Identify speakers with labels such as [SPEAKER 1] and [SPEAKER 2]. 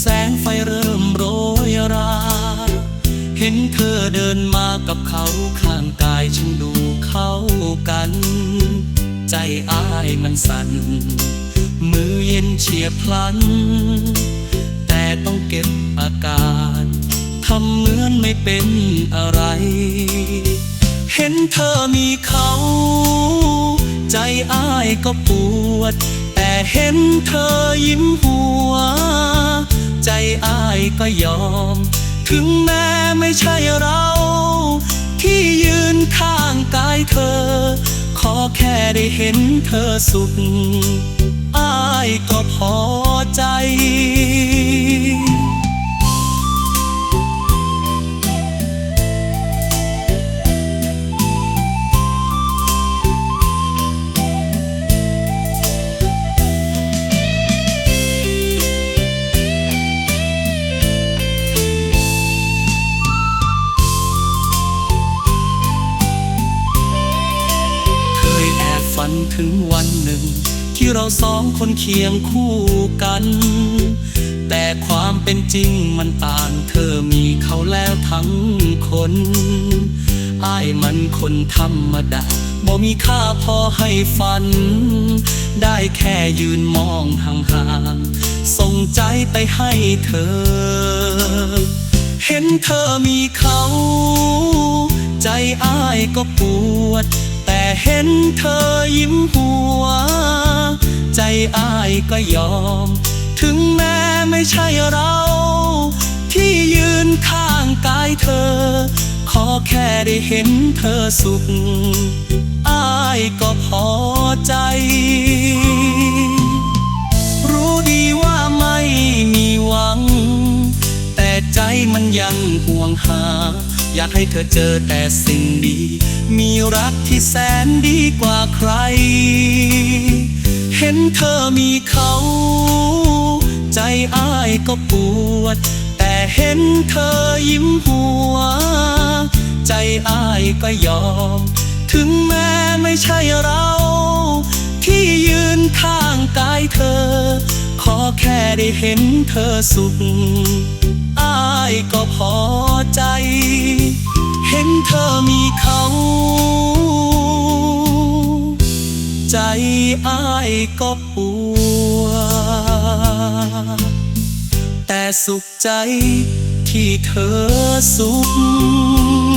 [SPEAKER 1] แสงไฟเริ่มโรยรา เห็นเธอเดินมากับเขาข้างกายฉันดูเข้ากัน ใจอ้ายมันสั่น มือเย็นเฉียบพลัน แต่ต้องเก็บอาการทำเหมือนไม่เป็นอะไร เห็นเธอมีเขา ใจอ้ายก็ปวด แต่เห็นเธอยิ้มหัว ใจอ้ายก็ยอม ถึงแม้ไม่ใช่เรา ที่ยืนข้างกายเธอ ขอแค่ได้เห็นเธอสุขอ้ายก็พอใจ ถึงวันหนึ่ง ที่เราสองคนเคียงคู่กัน แต่ความเป็นจริงมันต่างเธอมีเขาแล้วทั้งคนอ้ายมันคนธรรมดาบ่มีค่าพอให้ฝัน ได้แค่ยืนมองห่างๆส่งใจไปให้เธอ เห็นเธอมีเขา ใจอ้ายก็ปวด เห็นเธอยิ้มหัว ใจอ้ายก็ยอม ถึงแม้ไม่ใช่เรา ที่ยืนข้างกายเธอ ขอแค่ได้เห็นเธอสุขอ้ายก็พอใจ รู้ดีว่าไม่มีหวัง แต่ใจมันยังห่วงหา อยากให้เธอเจอแต่สิ่งดี มีรักที่แสนดีกว่าใคร เห็นเธอมีเขา ใจอ้ายก็ปวด แต่เห็นเธอยิ้มหัว ใจอ้ายก็ยอม ถึงแม้ไม่ใช่เรา ที่ยืนข้างกายเธอ ขอแค่ได้เห็นเธอสุขอ้ายก็พอใจ อ้ายก็ปวดแต่สุขใจที่เธอสุข